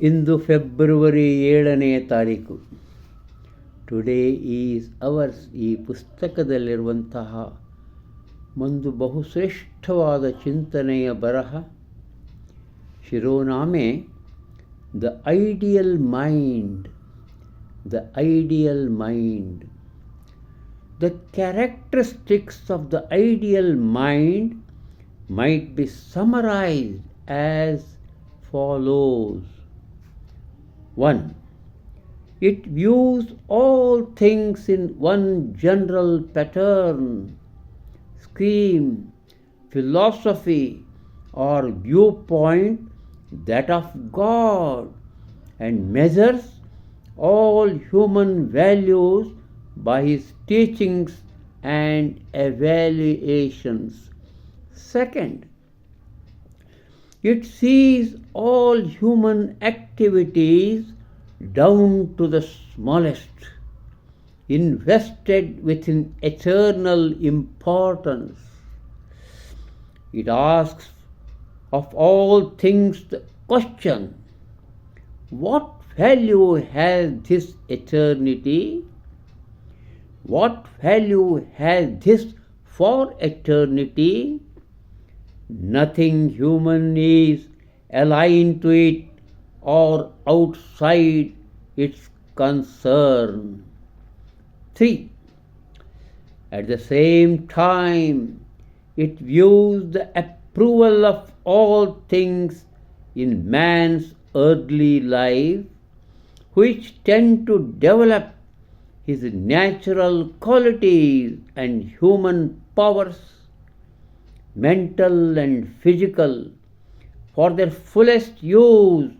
ಇಂದು February ಏಳನೆಯ ತಾರೀಕು today is ours ಈ ಪುಸ್ತಕದಲ್ಲಿರುವಂತಹ ಒಂದು ಬಹುಶ್ರೇಷ್ಠವಾದ ಚಿಂತನೆಯ ಬರಹ ಶಿರೋನಾಮೆ the ideal mind the ideal mind the characteristics of the ideal mind might be summarized as follows 1. It views all things in one general pattern, scheme, philosophy, or viewpoint, that of God, and measures all human values by His teachings and evaluations. Second, it sees all human activities down to the smallest, invested with an eternal importance. It asks of all things the question what value has this eternity? What value has this for eternity? Nothing human is aligned to it or outside its concern. 3. At the same time, it views the approval of all things in man's earthly life, which tend to develop his natural qualities and human powers mental and physical, for their fullest use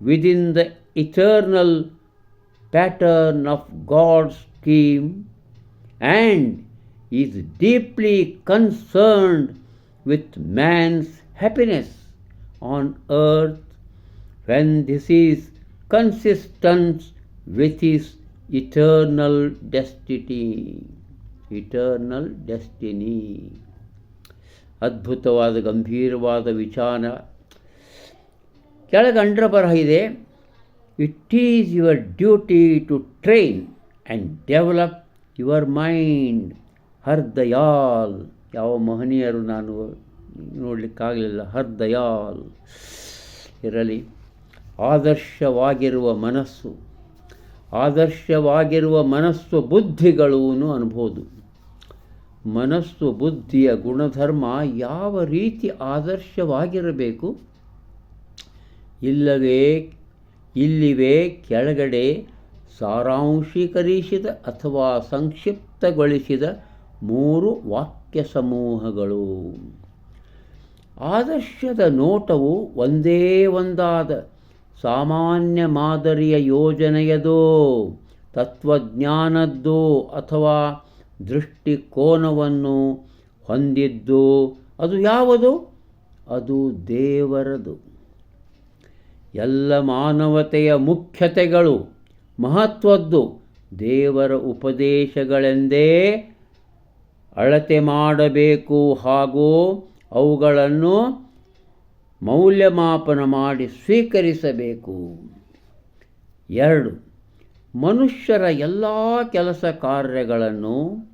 within the eternal pattern of God's scheme, and is deeply concerned with man's happiness on earth when this is consistent with his eternal destiny. Eternal destiny. ಅದ್ಭುತವಾದ, ಗಂಭೀರವಾದ ವಿಚಾರ. ಕೆಳಗೆ ಬರಹ ಇದೆ it is your duty to train and develop your mind Har Dayal ಯಾವ ಮಹನೀಯರು ನಾನು ನೋಡಲಿಕ್ಕಾಗಲಿಲ್ಲ. ಹರ್ ದಯಾಲ್ ಇರಲಿ. ಆದರ್ಶವಾಗಿರುವ ಮನಸ್ಸು. ಆದರ್ಶವಾಗಿರುವ ಮನಸ್ಸು ಬುದ್ಧಿಗಳು ಅನ್ಬೋದು. ಮನಸ್ಸು, ಬುದ್ಧಿಯ ಗುಣಧರ್ಮ ಯಾವ ರೀತಿ ಆದರ್ಶವಾಗಿರಬೇಕು? ಇಲ್ಲವೇ, ಇಲ್ಲಿವೆ ಕೆಳಗಡೆ ಸಾರಾಂಶೀಕರಿಸಿದ ಅಥವಾ ಸಂಕ್ಷಿಪ್ತಗೊಳಿಸಿದ ಮೂರು ವಾಕ್ಯ ಸಮೂಹಗಳು. ಆದರ್ಶದ ನೋಟವು ಒಂದೇ ಒಂದಾದ ಸಾಮಾನ್ಯ ಮಾದರಿಯ ಯೋಜನೆಯದೋ, ತತ್ವಜ್ಞಾನದ್ದೋ ಅಥವಾ ದೃಷ್ಟಿಕೋನವನ್ನು ಹೊಂದಿದ್ದು ಅದು ಯಾವುದು? ಅದು ದೇವರದು. ಎಲ್ಲ ಮಾನವತೆಯ ಮುಖ್ಯತೆಗಳು, ಮಹತ್ವದ್ದು ದೇವರ ಉಪದೇಶಗಳೆಂದೇ ಅಳತೆ ಮಾಡಬೇಕು ಹಾಗೂ ಅವುಗಳನ್ನು ಮೌಲ್ಯಮಾಪನ ಮಾಡಿ ಸ್ವೀಕರಿಸಬೇಕು. ಎರಡು ಮನುಷ್ಯರ ಎಲ್ಲ ಕೆಲಸ ಕಾರ್ಯಗಳನ್ನು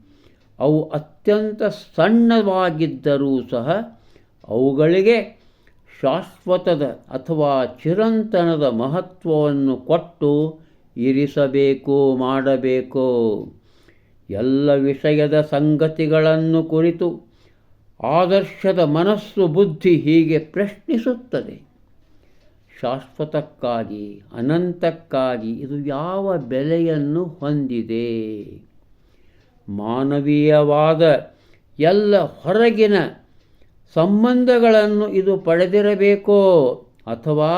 ಅವು ಅತ್ಯಂತ ಸಣ್ಣವಾಗಿದ್ದರೂ ಸಹ ಅವುಗಳಿಗೆ ಶಾಶ್ವತದ ಅಥವಾ ಚಿರಂತನದ ಮಹತ್ವವನ್ನು ಕೊಟ್ಟು ಇರಿಸಬೇಕು, ಮಾಡಬೇಕು. ಎಲ್ಲ ವಿಷಯದ ಸಂಗತಿಗಳನ್ನು ಕುರಿತು ಆದರ್ಶದ ಮನಸ್ಸು ಬುದ್ಧಿ ಹೀಗೆ ಪ್ರಶ್ನಿಸುತ್ತದೆ. ಶಾಶ್ವತಕ್ಕಾಗಿ, ಅನಂತಕ್ಕಾಗಿ ಇದು ಯಾವ ಬೆಲೆಯನ್ನು ಹೊಂದಿದೆ? ಮಾನವೀಯವಾದ ಎಲ್ಲ ಹೊರಗಿನ ಸಂಬಂಧಗಳನ್ನು ಇದು ಪಡೆದಿರಬೇಕೋ ಅಥವಾ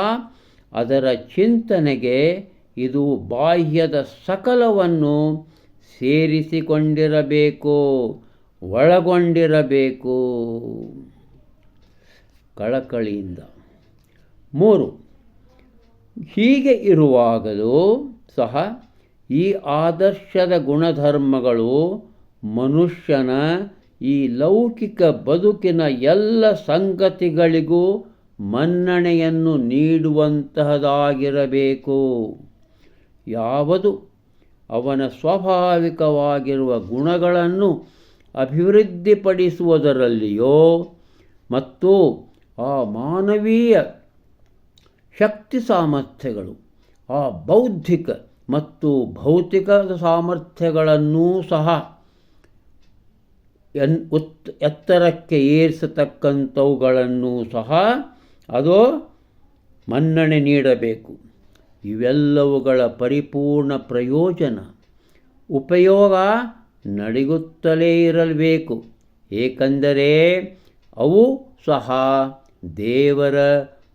ಅದರ ಚಿಂತನೆಗೆ ಇದು ಬಾಹ್ಯದ ಸಕಲವನ್ನು ಸೇರಿಸಿಕೊಂಡಿರಬೇಕು, ಒಳಗೊಂಡಿರಬೇಕು? ಕಳಕಳಿಯಿಂದ. ಮೂರು ಹೀಗೆ ಇರುವಾಗಲೂ ಸಹ ಈ ಆದರ್ಶದ ಗುಣಧರ್ಮಗಳು ಮನುಷ್ಯನ ಈ ಲೌಕಿಕ ಬದುಕಿನ ಎಲ್ಲ ಸಂಗತಿಗಳಿಗೂ ಮನ್ನಣೆಯನ್ನು ನೀಡುವಂತಹದಾಗಿರಬೇಕು. ಯಾವುದು ಅವನ ಸ್ವಾಭಾವಿಕವಾಗಿರುವ ಗುಣಗಳನ್ನು ಅಭಿವೃದ್ಧಿಪಡಿಸುವುದರಲ್ಲಿಯೋ ಮತ್ತು ಆ ಮಾನವೀಯ ಶಕ್ತಿ ಸಾಮರ್ಥ್ಯಗಳು, ಆ ಬೌದ್ಧಿಕ ಮತ್ತು ಭೌತಿಕ ಸಾಮರ್ಥ್ಯಗಳನ್ನೂ ಸಹ ಎನ್ ಉತ್ ಎತ್ತರಕ್ಕೆ ಏರಿಸತಕ್ಕಂಥವುಗಳನ್ನು ಸಹ ಅದು ಮನ್ನಣೆ ನೀಡಬೇಕು. ಇವೆಲ್ಲವುಗಳ ಪರಿಪೂರ್ಣ ಪ್ರಯೋಜನ, ಉಪಯೋಗ ನಡೆಯುತ್ತಲೇ ಇರಬೇಕು ಏಕೆಂದರೆ ಅವು ಸಹ ದೇವರ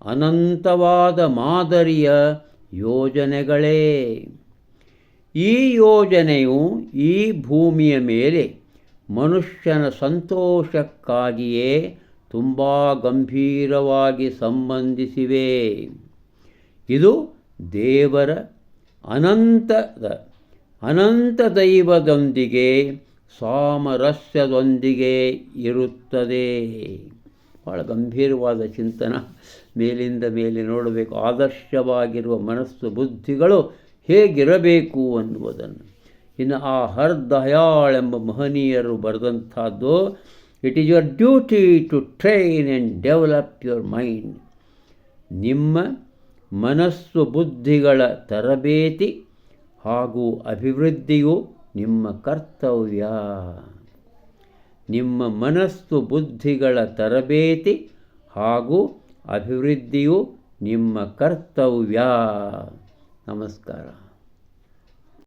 ಅನಂತವಾದ ಮಾದರಿಯ ಯೋಜನೆಗಳೇ. ಈ ಯೋಜನೆಯು ಈ ಭೂಮಿಯ ಮೇಲೆ ಮನುಷ್ಯನ ಸಂತೋಷಕ್ಕಾಗಿಯೇ ತುಂಬ ಗಂಭೀರವಾಗಿ ಸಂಬಂಧಿಸಿವೆ. ಇದು ದೇವರ ಅನಂತದ, ಅನಂತ ದೈವದೊಂದಿಗೆ ಸಾಮರಸ್ಯದೊಂದಿಗೆ ಇರುತ್ತದೆ. ಭಾಳ ಗಂಭೀರವಾದ ಚಿಂತನ. ಮೇಲಿಂದ ಮೇಲೆ ನೋಡಬೇಕು. ಆದರ್ಶವಾಗಿರುವ ಮನಸ್ಸು, ಬುದ್ಧಿಗಳು ಹೇಗಿರಬೇಕು ಅನ್ನುವುದನ್ನು. ಇನ್ನು ಆ ಹರ್ ದಯಾಳ್ ಎಂಬ ಮಹನೀಯರು ಬರೆದಂಥದ್ದು it is your duty to train and develop your mind ನಿಮ್ಮ ಮನಸ್ಸು ಬುದ್ಧಿಗಳ ತರಬೇತಿ ಹಾಗೂ ಅಭಿವೃದ್ಧಿಯು ನಿಮ್ಮ ಕರ್ತವ್ಯ. ನಿಮ್ಮ ಮನಸ್ಸು ಬುದ್ಧಿಗಳ ತರಬೇತಿ ಹಾಗೂ ಅಭಿವೃದ್ಧಿಯು ನಿಮ್ಮ ಕರ್ತವ್ಯ. ನಮಸ್ಕಾರ.